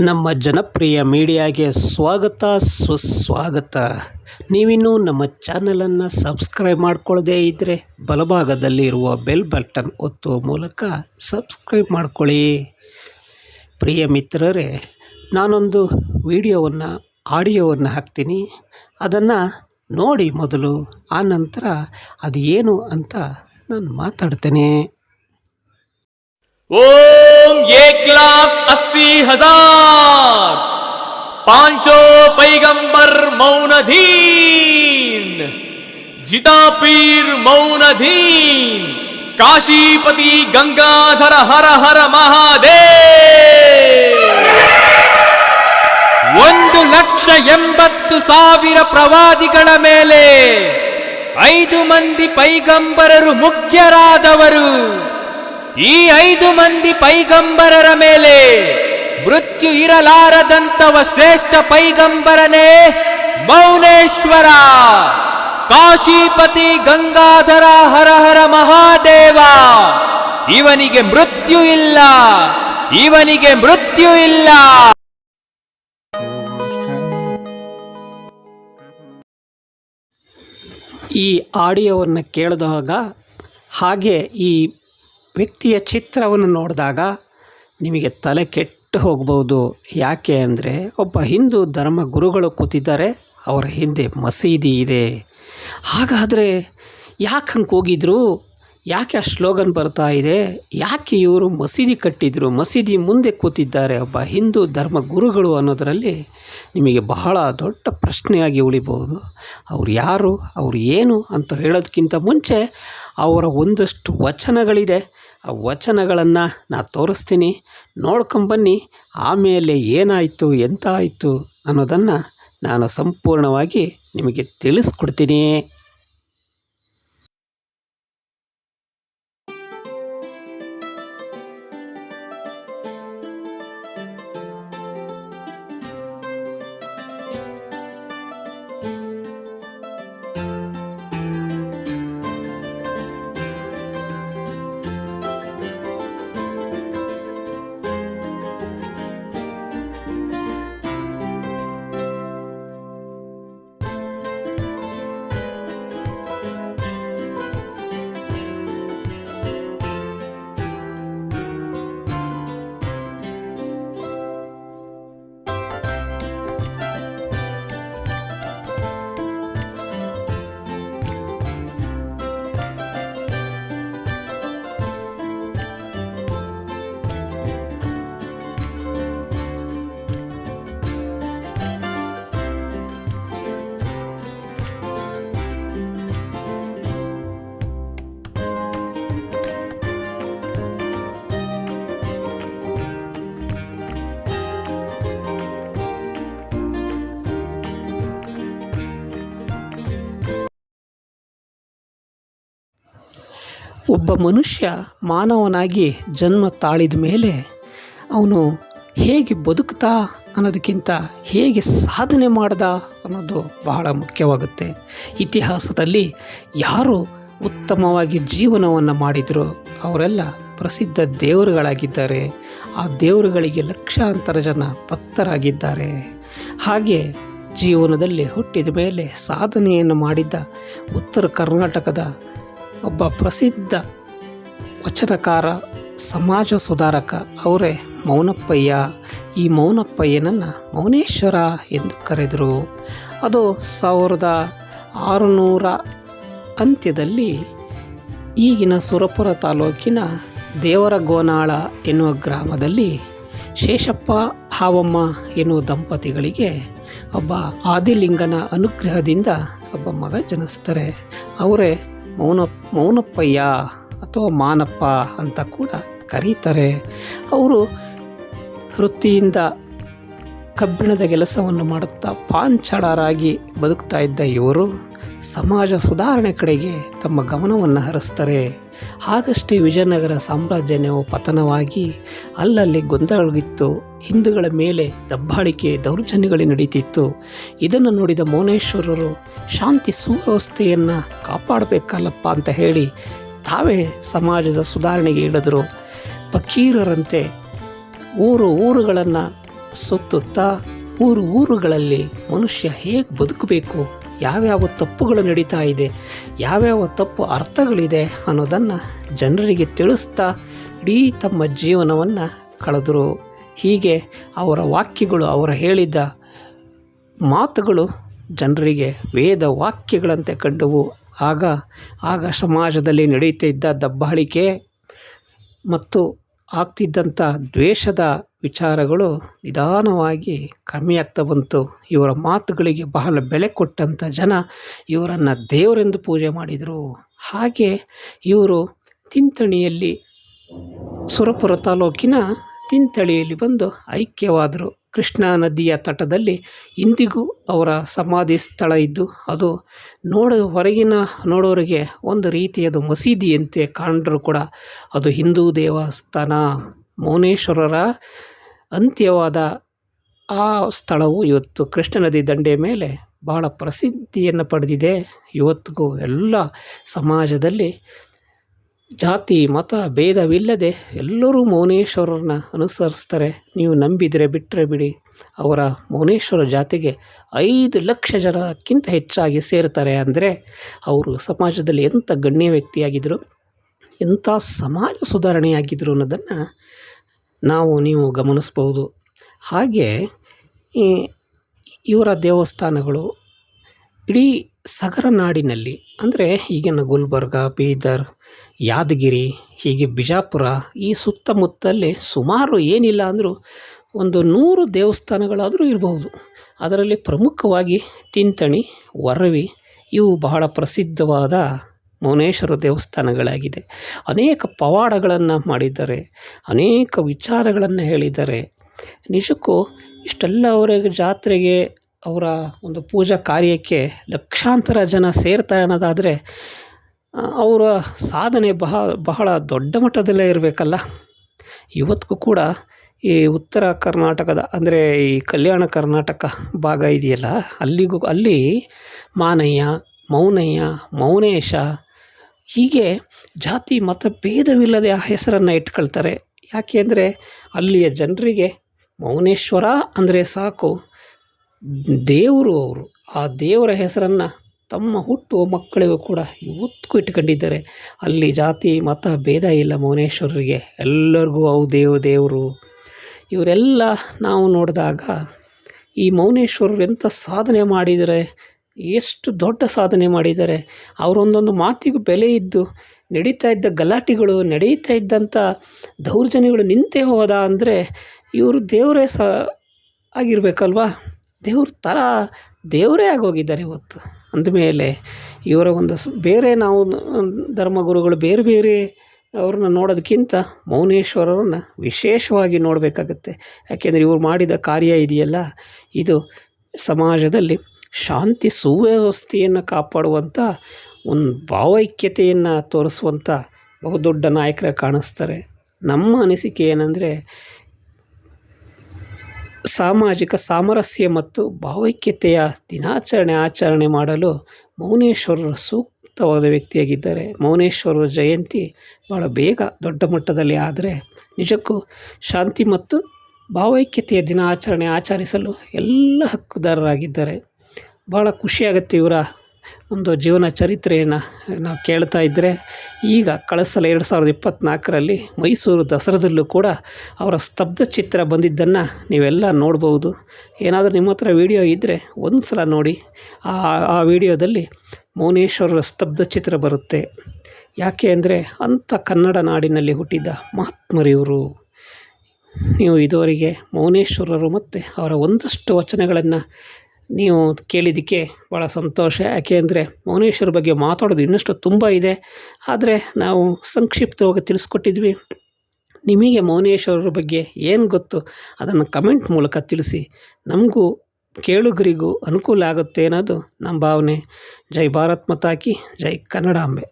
ನಮ್ಮ ಜನಪ್ರಿಯ ಮೀಡಿಯಾಗೆ ಸ್ವಾಗತ, ಸುಸ್ವಾಗತ. ನೀವಿನ್ನೂ ನಮ್ಮ ಚಾನಲನ್ನು ಸಬ್ಸ್ಕ್ರೈಬ್ ಮಾಡ್ಕೊಳ್ಳದೇ ಇದ್ದರೆ ಬಲಭಾಗದಲ್ಲಿರುವ ಬೆಲ್ ಬಟನ್ ಒತ್ತುವ ಮೂಲಕ ಸಬ್ಸ್ಕ್ರೈಬ್ ಮಾಡ್ಕೊಳ್ಳಿ. ಪ್ರಿಯ ಮಿತ್ರರೇ, ನಾನೊಂದು ವಿಡಿಯೋವನ್ನು, ಆಡಿಯೋವನ್ನು ಹಾಕ್ತೀನಿ. ಅದನ್ನು ನೋಡಿ ಮೊದಲು, ಆ ನಂತರ ಅದು ಏನು ಅಂತ ನಾನು ಮಾತಾಡ್ತೇನೆ. ओम एक लाख अस्सी हजार पांचो पैगंबर मौनधीन जिता पीर मौनधीन काशीपति गंगाधर हर हर महादेव ಒಂದು ಲಕ್ಷ ಎಂಬತ್ತು ಸಾವಿರ ಪ್ರವಾದಿಗಳ ಮೇಲೆ ಐದು ಮಂದಿ ಪೈಗಂಬರರು ಮುಖ್ಯರಾದವರು ಈ ಐದು ಮಂದಿ ಪೈಗಂಬರರ ಮೇಲೆ ಮೃತ್ಯು ಇರಲಾರದಂತವ ಶ್ರೇಷ್ಠ ಪೈಗಂಬರನೇ ಮೌನೇಶ್ವರ. ಕಾಶೀಪತಿ ಗಂಗಾಧರ ಹರ ಹರ ಮಹಾದೇವ. ಇವನಿಗೆ ಮೃತ್ಯು ಇಲ್ಲ, ಇವನಿಗೆ ಮೃತ್ಯು ಇಲ್ಲ. ಈ ಆಡಿಯೋವನ್ನು ಕೇಳಿದಾಗ ಹಾಗೆ ಈ ವ್ಯಕ್ತಿಯ ಚಿತ್ರವನ್ನು ನೋಡಿದಾಗ ನಿಮಗೆ ತಲೆ ಕೆಟ್ಟು ಹೋಗ್ಬೋದು. ಯಾಕೆ ಅಂದರೆ ಒಬ್ಬ ಹಿಂದೂ ಧರ್ಮ ಗುರುಗಳು ಕೂತಿದ್ದಾರೆ, ಅವರ ಹಿಂದೆ ಮಸೀದಿ ಇದೆ. ಹಾಗಾದರೆ ಯಾಕೆ ಹಂಗೆ ಹೋಗಿದ್ರು ಯಾಕೆ ಆ ಸ್ಲೋಗನ್ ಬರ್ತಾ ಇದೆ? ಯಾಕೆ ಇವರು ಮಸೀದಿ ಕಟ್ಟಿದ್ರು? ಮಸೀದಿ ಮುಂದೆ ಕೂತಿದ್ದಾರೆ ಒಬ್ಬ ಹಿಂದೂ ಧರ್ಮ ಗುರುಗಳು ಅನ್ನೋದರಲ್ಲಿ ನಿಮಗೆ ಬಹಳ ದೊಡ್ಡ ಪ್ರಶ್ನೆಯಾಗಿ ಉಳಿಬೋದು. ಅವ್ರು ಯಾರು? ಅವ್ರು ಏನು ಅಂತ ಹೇಳೋದಕ್ಕಿಂತ ಮುಂಚೆ ಅವರ ಒಂದಷ್ಟು ವಚನಗಳಿದೆ. ಆ ವಚನಗಳನ್ನು ನಾ ತೋರಿಸ್ತೀನಿ. ನೋಡ್ಕೊಂಬನ್ನಿ ಆಮೇಲೆ ಏನಾಯಿತು ಎಂತ ಆಯಿತು ಅನ್ನೋದನ್ನು ನಾನು ಸಂಪೂರ್ಣವಾಗಿ ನಿಮಗೆ ತಿಳಿಸ್ಕೊಡ್ತೀನಿ. ಒಬ್ಬ ಮನುಷ್ಯ ಮಾನವನಾಗಿ ಜನ್ಮ ತಾಳಿದ ಮೇಲೆ ಅವನು ಹೇಗೆ ಬದುಕ್ತಾ ಅನ್ನೋದಕ್ಕಿಂತ ಹೇಗೆ ಸಾಧನೆ ಮಾಡ್ದ ಅನ್ನೋದು ಬಹಳ ಮುಖ್ಯವಾಗುತ್ತೆ. ಇತಿಹಾಸದಲ್ಲಿ ಯಾರು ಉತ್ತಮವಾಗಿ ಜೀವನವನ್ನು ಮಾಡಿದರು ಅವರೆಲ್ಲ ಪ್ರಸಿದ್ಧ ದೇವರುಗಳಾಗಿದ್ದಾರೆ. ಆ ದೇವರುಗಳಿಗೆ ಲಕ್ಷಾಂತರ ಜನ ಭಕ್ತರಾಗಿದ್ದಾರೆ. ಹಾಗೆ ಜೀವನದಲ್ಲಿ ಹುಟ್ಟಿದ ಮೇಲೆ ಸಾಧನೆಯನ್ನು ಮಾಡಿದ್ದ ಉತ್ತರ ಕರ್ನಾಟಕದ ಒಬ್ಬ ಪ್ರಸಿದ್ಧ ವಚನಕಾರ, ಸಮಾಜ ಸುಧಾರಕ ಅವರೇ ಮೌನಪ್ಪಯ್ಯ. ಈ ಮೌನಪ್ಪಯ್ಯನನ್ನು ಮೌನೇಶ್ವರ ಎಂದು ಕರೆದರು. ಅದು ಸಾವಿರದ ಆರುನೂರ ಅಂತ್ಯದಲ್ಲಿ ಈಗಿನ ಸುರಪುರ ತಾಲೂಕಿನ ದೇವರಗೋನಾಳ ಎನ್ನುವ ಗ್ರಾಮದಲ್ಲಿ ಶೇಷಪ್ಪ ಹಾವಮ್ಮ ಎನ್ನುವ ದಂಪತಿಗಳಿಗೆ ಒಬ್ಬ ಆದಿಲಿಂಗನ ಅನುಗ್ರಹದಿಂದ ಒಬ್ಬ ಮಗ ಜನಿಸ್ತಾರೆ. ಅವರೇ ಮೌನ, ಮೌನಪ್ಪಯ್ಯ ಅಥವಾ ಮಾನಪ್ಪ ಅಂತ ಕೂಡ ಕರೀತಾರೆ. ಅವರು ವೃತ್ತಿಯಿಂದ ಕಬ್ಬಿಣದ ಕೆಲಸವನ್ನು ಮಾಡುತ್ತಾ ಪಾಂಚಾಳರಾಗಿ ಬದುಕ್ತಾ ಇದ್ದ ಇವರು ಸಮಾಜ ಸುಧಾರಣೆ ಕಡೆಗೆ ತಮ್ಮ ಗಮನವನ್ನು ಹರಿಸ್ತಾರೆ. ಆಗಷ್ಟೇ ವಿಜಯನಗರ ಸಾಮ್ರಾಜ್ಯವು ಪತನವಾಗಿ ಅಲ್ಲಲ್ಲಿ ಗೊಂದಲಗಿತ್ತು ಹಿಂದೂಗಳ ಮೇಲೆ ದಬ್ಬಾಳಿಕೆ ದೌರ್ಜನ್ಯಗಳು ನಡೀತಿತ್ತು ಇದನ್ನು ನೋಡಿದ ಮೌನೇಶ್ವರರು, ಶಾಂತಿ ಸುವ್ಯವಸ್ಥೆಯನ್ನು ಕಾಪಾಡಬೇಕಲ್ಲಪ್ಪ ಅಂತ ಹೇಳಿ ತಾವೇ ಸಮಾಜದ ಸುಧಾರಣೆಗೆ ಇಳಿದರು. ಫಕೀರರಂತೆ ಊರು ಊರುಗಳನ್ನು ಸುತ್ತುತ್ತಾ ಊರು ಊರುಗಳಲ್ಲಿ ಮನುಷ್ಯ ಹೇಗೆ ಬದುಕಬೇಕು? ಯಾವ್ಯಾವ ತಪ್ಪುಗಳು ನಡೀತಾ ಇದೆ, ಯಾವ್ಯಾವ ತಪ್ಪು ಅರ್ಥಗಳಿದೆ ಅನ್ನೋದನ್ನು ಜನರಿಗೆ ತಿಳಿಸ್ತಾ ಇಡೀ ತಮ್ಮ ಜೀವನವನ್ನು ಕಳೆದರು. ಹೀಗೆ ಅವರ ವಾಕ್ಯಗಳು, ಅವರ ಹೇಳಿದ ಮಾತುಗಳು ಜನರಿಗೆ ವೇದ ವಾಕ್ಯಗಳಂತೆ ಕಂಡವು. ಆಗ ಆಗ ಸಮಾಜದಲ್ಲಿ ನಡೆಯುತ್ತಿದ್ದ ದಬ್ಬಾಳಿಕೆ ಮತ್ತು ಆಗ್ತಿದ್ದಂಥ ದ್ವೇಷದ ವಿಚಾರಗಳು ನಿಧಾನವಾಗಿ ಕಮ್ಮಿಯಾಗ್ತಾ ಬಂತು. ಇವರ ಮಾತುಗಳಿಗೆ ಬಹಳ ಬೆಲೆ ಕೊಟ್ಟಂಥ ಜನ ಇವರನ್ನು ದೇವರೆಂದು ಪೂಜೆ ಮಾಡಿದರು. ಹಾಗೆ ಇವರು ತಿಂತಣಿಯಲ್ಲಿ ಸುರಪುರ ತಾಲೂಕಿನ ತಿಂತಳಿಯಲ್ಲಿ ಬಂದು ಐಕ್ಯವಾದರು. ಕೃಷ್ಣಾ ನದಿಯ ತಟದಲ್ಲಿ ಇಂದಿಗೂ ಅವರ ಸಮಾಧಿ ಸ್ಥಳ ಇದ್ದು, ಅದು ನೋಡ, ಹೊರಗಿನ ನೋಡೋರಿಗೆ ಒಂದು ರೀತಿಯದು ಮಸೀದಿಯಂತೆ ಕಾಣರೂ ಕೂಡ ಅದು ಹಿಂದೂ ದೇವಸ್ಥಾನ. ಮೌನೇಶ್ವರರ ಅಂತ್ಯವಾದ ಆ ಸ್ಥಳವು ಇವತ್ತು ಕೃಷ್ಣ ನದಿ ದಂಡೆಯ ಮೇಲೆ ಬಹಳ ಪ್ರಸಿದ್ಧಿಯನ್ನು ಪಡೆದಿದೆ. ಇವತ್ತಿಗೂ ಎಲ್ಲ ಸಮಾಜದಲ್ಲಿ ಜಾತಿ, ಮತ ಭೇದವಿಲ್ಲದೆ ಎಲ್ಲರೂ ಮೌನೇಶ್ವರರನ್ನ ಅನುಸರಿಸ್ತಾರೆ. ನೀವು ನಂಬಿದರೆ ಬಿಟ್ಟರೆ ಬಿಡಿ. ಅವರ ಮೌನೇಶ್ವರ ಜಾತಿಗೆ ಐದು ಲಕ್ಷ ಜನಕ್ಕಿಂತ ಹೆಚ್ಚಾಗಿ ಸೇರ್ತಾರೆ ಅಂದರೆ ಅವರು ಸಮಾಜದಲ್ಲಿ ಎಂಥ ಗಣ್ಯ ವ್ಯಕ್ತಿಯಾಗಿದ್ದರು ಎಂಥ ಸಮಾಜ ಸುಧಾರಣೆಯಾಗಿದ್ದರು ಅನ್ನೋದನ್ನು ನಾವು, ನೀವು ಗಮನಿಸ್ಬೋದು ಹಾಗೆ ಇವರ ದೇವಸ್ಥಾನಗಳು ಇಡೀ ಸಗರ ನಾಡಿನಲ್ಲಿ ಅಂದರೆ ಈಗಿನ ಗುಲ್ಬರ್ಗ, ಬೀದರ್ ಯಾದಗಿರಿ, ಹೀಗೆ ಬಿಜಾಪುರ, ಈ ಸುತ್ತಮುತ್ತಲೇ ಸುಮಾರು ಏನಿಲ್ಲ ಅಂದರೂ ಒಂದು ನೂರು ದೇವಸ್ಥಾನಗಳಾದರೂ ಇರಬಹುದು. ಅದರಲ್ಲಿ ಪ್ರಮುಖವಾಗಿ ತಿಂತಣಿ ವರವಿ ಇವು ಬಹಳ ಪ್ರಸಿದ್ಧವಾದ ಮೌನೇಶ್ವರ ದೇವಸ್ಥಾನಗಳಾಗಿದೆ. ಅನೇಕ ಪವಾಡಗಳನ್ನು ಮಾಡಿದ್ದಾರೆ, ಅನೇಕ ವಿಚಾರಗಳನ್ನು ಹೇಳಿದ್ದಾರೆ. ನಿಜಕ್ಕೂ ಇಷ್ಟೆಲ್ಲ ಅವರಿಗೆ ಜಾತ್ರೆಗೆ ಅವರ ಒಂದು ಪೂಜಾ ಕಾರ್ಯಕ್ಕೆ ಲಕ್ಷಾಂತರ ಜನ ಸೇರ್ತಾರೆ ಅನ್ನೋದಾದರೆ ಅವರ ಸಾಧನೆ ಬಹ, ಬಹಳ ದೊಡ್ಡ ಮಟ್ಟದಲ್ಲೇ ಇರಬೇಕಲ್ಲ. ಇವತ್ತಿಗೂ ಕೂಡ ಈ ಉತ್ತರ ಕರ್ನಾಟಕದ, ಅಂದರೆ ಈ ಕಲ್ಯಾಣ ಕರ್ನಾಟಕ ಭಾಗ ಇದೆಯಲ್ಲ, ಅಲ್ಲಿಗೂ, ಅಲ್ಲಿ ಮಾನಯ್ಯ, ಮೌನಯ್ಯ, ಮೌನೇಶ ಹೀಗೆ ಜಾತಿ ಮತ ಭೇದವಿಲ್ಲದೆ ಆ ಹೆಸರನ್ನು ಇಟ್ಕೊಳ್ತಾರೆ. ಯಾಕೆ ಅಂದರೆ ಅಲ್ಲಿಯ ಜನರಿಗೆ ಮೌನೇಶ್ವರ ಅಂದರೆ ಸಾಕು, ದೇವರು ಅವರು, ಆ ದೇವರ ಹೆಸರನ್ನು ತಮ್ಮ ಹುಟ್ಟುವ ಮಕ್ಕಳಿಗೂ ಕೂಡ ಇವತ್ತಿಗೂ ಇಟ್ಕೊಂಡಿದ್ದಾರೆ ಅಲ್ಲಿ ಜಾತಿ, ಮತ, ಭೇದ ಇಲ್ಲ ಮೌನೇಶ್ವರರಿಗೆ. ಎಲ್ಲರಿಗೂ ಅವು ದೇವ, ದೇವರು. ಇವರೆಲ್ಲ ನಾವು ನೋಡಿದಾಗ ಈ ಮೌನೇಶ್ವರರು ಎಂಥ ಸಾಧನೆ ಮಾಡಿದರೆ, ಎಷ್ಟು ದೊಡ್ಡ ಸಾಧನೆ ಮಾಡಿದ್ದಾರೆ ಅವರೊಂದೊಂದು ಮಾತಿಗೂ ಬೆಲೆ ಇದ್ದು, ನಡೀತಾ ಇದ್ದ ಗಲಾಟೆಗಳು, ನಡೀತಾ ಇದ್ದಂಥ ದೌರ್ಜನ್ಯಗಳು ನಿಂತೇ ಹೋದ ಅಂದರೆ, ಇವರು ದೇವರೇ ಸ ಆಗಿರಬೇಕಲ್ವಾ? ದೇವ್ರ ಥರ ದೇವರೇ ಆಗೋಗಿದ್ದಾರೆ ಇವತ್ತು. ಅಂದಮೇಲೆ ಇವರ ಒಂದು ಬೇರೆ ನಾವು ಧರ್ಮಗುರುಗಳು ಬೇರೆ ಬೇರೆ ಅವ್ರನ್ನ ನೋಡೋದಕ್ಕಿಂತ ಮೌನೇಶ್ವರರನ್ನು ವಿಶೇಷವಾಗಿ ನೋಡಬೇಕಾಗತ್ತೆ. ಯಾಕೆಂದರೆ ಇವ್ರು ಮಾಡಿದ ಕಾರ್ಯ ಇದೆಯಲ್ಲ, ಇದು ಸಮಾಜದಲ್ಲಿ ಶಾಂತಿ ಸುವ್ಯವಸ್ಥೆಯನ್ನು ಕಾಪಾಡುವಂಥ ಒಂದು ಭಾವೈಕ್ಯತೆಯನ್ನು ತೋರಿಸುವಂಥ ಬಹುದೊಡ್ಡ ನಾಯಕರ ಕಾಣಿಸ್ತಾರೆ. ನಮ್ಮ ಅನಿಸಿಕೆ ಏನಂದರೆ ಸಾಮಾಜಿಕ ಸಾಮರಸ್ಯ ಮತ್ತು ಭಾವೈಕ್ಯತೆಯ ದಿನಾಚರಣೆ ಆಚರಣೆ ಮಾಡಲು ಮೌನೇಶ್ವರರು ಸೂಕ್ತವಾದ ವ್ಯಕ್ತಿಯಾಗಿದ್ದಾರೆ. ಮೌನೇಶ್ವರರ ಜಯಂತಿ ಭಾಳ ಬೇಗ ದೊಡ್ಡ ಮಟ್ಟದಲ್ಲಿ ಆದರೆ ನಿಜಕ್ಕೂ ಶಾಂತಿ ಮತ್ತು ಭಾವೈಕ್ಯತೆಯ ದಿನ ಆಚರಣೆ ಆಚರಿಸಲು ಎಲ್ಲ ಹಕ್ಕುದಾರರಾಗಿದ್ದಾರೆ. ಭಾಳ ಖುಷಿಯಾಗುತ್ತೆ ಇವರ ಒಂದು ಜೀವನ ಚರಿತ್ರೆಯನ್ನು ನಾವು ಕೇಳ್ತಾ ಇದ್ದರೆ ಈಗ ಕಳೆದ ಸಲ ಎರಡು ಸಾವಿರದ ಇಪ್ಪತ್ತ್ನಾಲ್ಕರಲ್ಲಿ ಮೈಸೂರು ದಸರಾದಲ್ಲೂ ಕೂಡ ಅವರ ಸ್ತಬ್ಧ ಚಿತ್ರ ಬಂದಿದ್ದನ್ನು ನೀವೆಲ್ಲ ನೋಡ್ಬೋದು. ಏನಾದರೂ ನಿಮ್ಮ ಹತ್ರ ವೀಡಿಯೋ ಇದ್ದರೆ ಒಂದು ಸಲ ನೋಡಿ. ಆ ಆ ವಿಡಿಯೋದಲ್ಲಿ ಮೌನೇಶ್ವರರ ಸ್ತಬ್ಧ ಚಿತ್ರ ಬರುತ್ತೆ. ಯಾಕೆ ಅಂದರೆ ಅಂಥ ಕನ್ನಡ ನಾಡಿನಲ್ಲಿ ಹುಟ್ಟಿದ ಮಹಾತ್ಮರಿವರು. ನೀವು ಇದುವರೆಗೆ ಮೌನೇಶ್ವರರು ಮತ್ತು ಅವರ ಒಂದಷ್ಟು ವಚನಗಳನ್ನು ನೀವು ಕೇಳಿದ್ದಕ್ಕೆ ಭಾಳ ಸಂತೋಷ. ಯಾಕೆ ಅಂದರೆ ಮೌನೇಶ್ವರ ಬಗ್ಗೆ ಮಾತಾಡೋದು ಇನ್ನಷ್ಟು ತುಂಬ ಇದೆ. ಆದರೆ ನಾವು ಸಂಕ್ಷಿಪ್ತವಾಗಿ ತಿಳಿಸ್ಕೊಟ್ಟಿದ್ವಿ. ನಿಮಗೆ ಮೌನೇಶ್ವರರ ಬಗ್ಗೆ ಏನು ಗೊತ್ತು? ಅದನ್ನು ಕಮೆಂಟ್ ಮೂಲಕ ತಿಳಿಸಿ. ನಮಗೂ ಕೇಳುಗರಿಗೂ ಅನುಕೂಲ ಆಗುತ್ತೆ ಅನ್ನೋದು ನಮ್ಮ ಭಾವನೆ. ಜೈ ಭಾರತ್ ಮತಾಕಿ, ಜೈ ಕನ್ನಡಾಂಬೆ